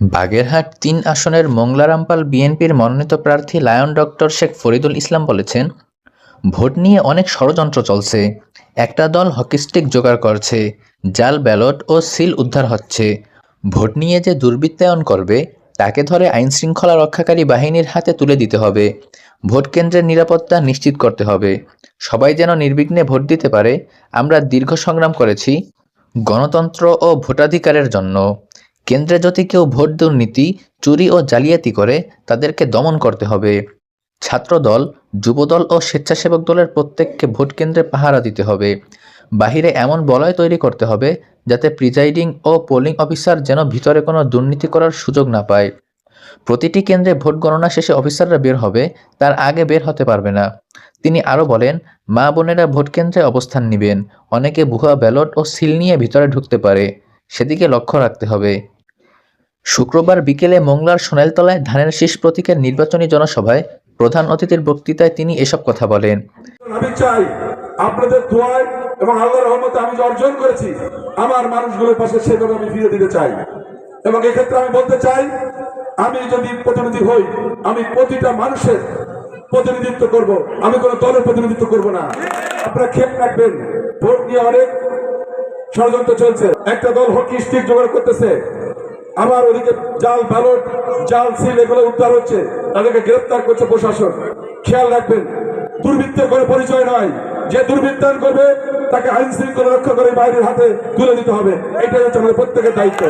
বাগেরহাট তিন আসনের মোংলারামপাল বিএনপির মনোনীত প্রার্থী লায়ন ডক্টর শেখ ফরিদুল ইসলাম বলেছেন, ভোট নিয়ে অনেক ষড়যন্ত্র চলছে, একটা দল হকিস্টিক জোগাড় করছে, জাল, ব্যালট ও সিল উদ্ধার হচ্ছে। ভোট নিয়ে যে দুর্বৃত্তায়ন করবে, তাকে ধরে আইনশৃঙ্খলা রক্ষাকারী বাহিনীর হাতে তুলে দিতে হবে। ভোট কেন্দ্রের নিরাপত্তা নিশ্চিত করতে হবে। সবাই যেন নির্বিঘ্নে ভোট দিতে পারে, আমরা দীর্ঘ সংগ্রাম করেছি, গণতন্ত্র ও ভোটাধিকারের জন্য। কেন্দ্রে যদি কেউ ভোট দুর্নীতি, চুরি ও জালিয়াতি করে, তাদেরকে দমন করতে হবে। ছাত্রদল, যুবদল ও স্বেচ্ছাসেবক দলের প্রত্যেককে ভোট কেন্দ্রে পাহারা দিতে হবে। বাহিরে এমন বলয় তৈরি করতে হবে, যাতে প্রিজাইডিং ও পোলিং অফিসার যেন ভিতরে কোনো দুর্নীতি করার সুযোগ না পায়। প্রতিটি কেন্দ্রে ভোট গণনা শেষে অফিসাররা বের হবে, তার আগে বের হতে পারবে না। তিনি আরও বলেন, মা বোনেরা ভোট কেন্দ্রে অবস্থান নেবেন। অনেকে ভুয়া ব্যালট ও সিল নিয়ে ভিতরে ঢুকতে পারে। সেদিকে লক্ষ্য রাখতে হবে। শুক্রবার বিকেলে মংলার সোনাইলতলায় ধানের শীষ প্রতীকের নির্বাচনী জনসভায় প্রধান অতিথির বক্তৃতায় তিনি এসব কথা বলেন। আমি চাই আপনাদের দোয়ায় এবং আল্লাহর রহমতে আমি অর্জন করেছি, আমার মানুষগুলোর পাশে সেভাবে আমি ফিরে দিতে চাই। এবং এক্ষেত্রে আমি বলতে চাই, আমি যদি প্রতিনিধি হই, আমি প্রতিটা মানুষের প্রতিনিধিত্ব করব। আমি কোনো দলের প্রতিনিধিত্ব করব না। আপনারা খেয়াল রাখবেন। ভোট নিয়ে অনেক ষড়যন্ত্র চলছে। একটা দল হকি স্টিক জোগাড় করতেছে। আবার ওদিকে জাল ব্যালট, জাল, সিল এগুলো উদ্ধার হচ্ছে। তাদেরকে গ্রেপ্তার করছে প্রশাসন। খেয়াল রাখবেন, দুর্বৃত্তের করে পরিচয় নয়। যে দুর্বৃত্তায়ন করবে, তাকে আইন শৃঙ্খলা রক্ষা করে বাইরের হাতে তুলে দিতে হবে। এটাই হচ্ছে আমাদের প্রত্যেকের দায়িত্ব।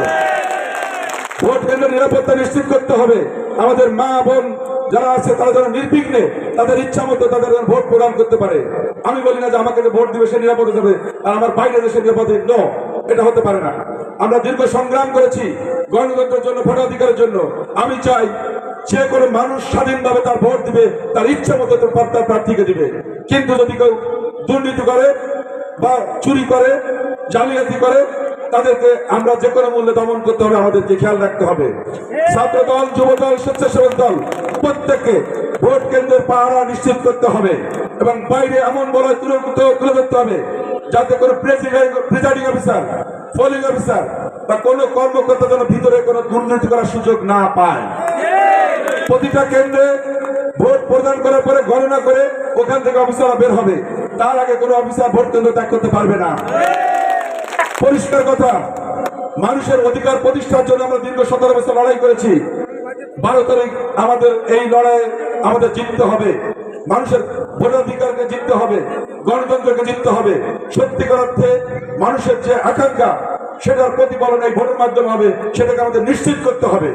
ভোট কেন্দ্রের নিরাপত্তা নিশ্চিত করতে হবে। আমাদের মা, বোন যারা আছে, তারা যেন নির্বিঘ্নে তাদের ইচ্ছা মতো তাদের যেন ভোট প্রদান করতে পারে। আমি বলি না যে আমাকে যে ভোট দিবে সে নিরাপদে যাবে, আর আমার বাইরে দেশে নিরাপদে, ন, এটা হতে পারে না। আমরা দীর্ঘ সংগ্রাম করেছি গণতন্ত্রের জন্য ভোটাধিকারের জন্য। আমি চাই যে কোনো মানুষ স্বাধীনভাবে তার ভোট দিবে, তার ইচ্ছা মতো তার প্রার্থীকে দিবে। কিন্তু যদি কেউ দুর্নীতি করে বা চুরি করে, জালিয়াতি করে, তাদেরকে আমরা যে কোনো মূল্যে দমন করতে হবে, আমাদেরকে খেয়াল রাখতে হবে। ছাত্র দল যুব দল স্বেচ্ছাসেবক দল, প্রত্যেককে ভোট কেন্দ্রের পাহারা নিশ্চিত করতে হবে এবং বাইরে এমন বলয় তুলে তুলে ধরতে হবে যাতে কোনো প্রিজাইডিং অফিসার পোলিং অফিসার বা কোনো কর্মকর্তা যেন ভিতরে কোনো দুর্নীতি করার সুযোগ না পায়। প্রতিটা কেন্দ্রে ভোট প্রদান করার পরে গণনা করে ওখান থেকে অফিসাররা বের হবে। তার আগে কোনো অফিসার ভোট কেন্দ্র ত্যাগ করতে পারবে না। পরিষ্কার কথা, মানুষের অধিকার প্রতিষ্ঠার জন্য আমরা দীর্ঘ সতেরো বছর লড়াই করেছি। বারো তারিখ আমাদের এই লড়াই আমাদের জিততে হবে। মানুষের ভোটাধিকারকে জিততে হবে, গণতন্ত্রকে জিততে হবে। সত্যিকার অর্থে মানুষের যে আকাঙ্ক্ষা, সেটার প্রতিফলন এই ভোটের মাধ্যমে হবে, সেটাকে আমাদের নিশ্চিত করতে হবে।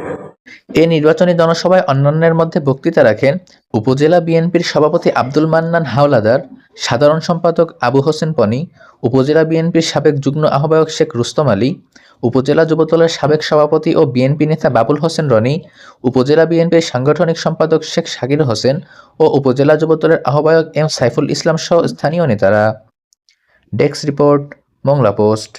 এ নির্বাচনী জনসভায় অন্যান্যের মধ্যে বক্তৃতা রাখেন উপজেলা বিএনপির সভাপতি আব্দুল মান্নান হাওলাদার, সাধারণ সম্পাদক আবু হোসেন পনি, উপজেলা বিএনপির সাবেক যুগ্ম আহ্বায়ক শেখ রুস্তম আলী উপজেলা যুবদলের সাবেক সভাপতি ও বিএনপি নেতা বাবুল হোসেন রনি, উপজেলা বিএনপির সাংগঠনিক সম্পাদক শেখ শাকির হোসেন ও উপজেলা যুবদলের আহ্বায়ক এম সাইফুল ইসলাম সহ স্থানীয় নেতারা। Desk report, Mongla Post.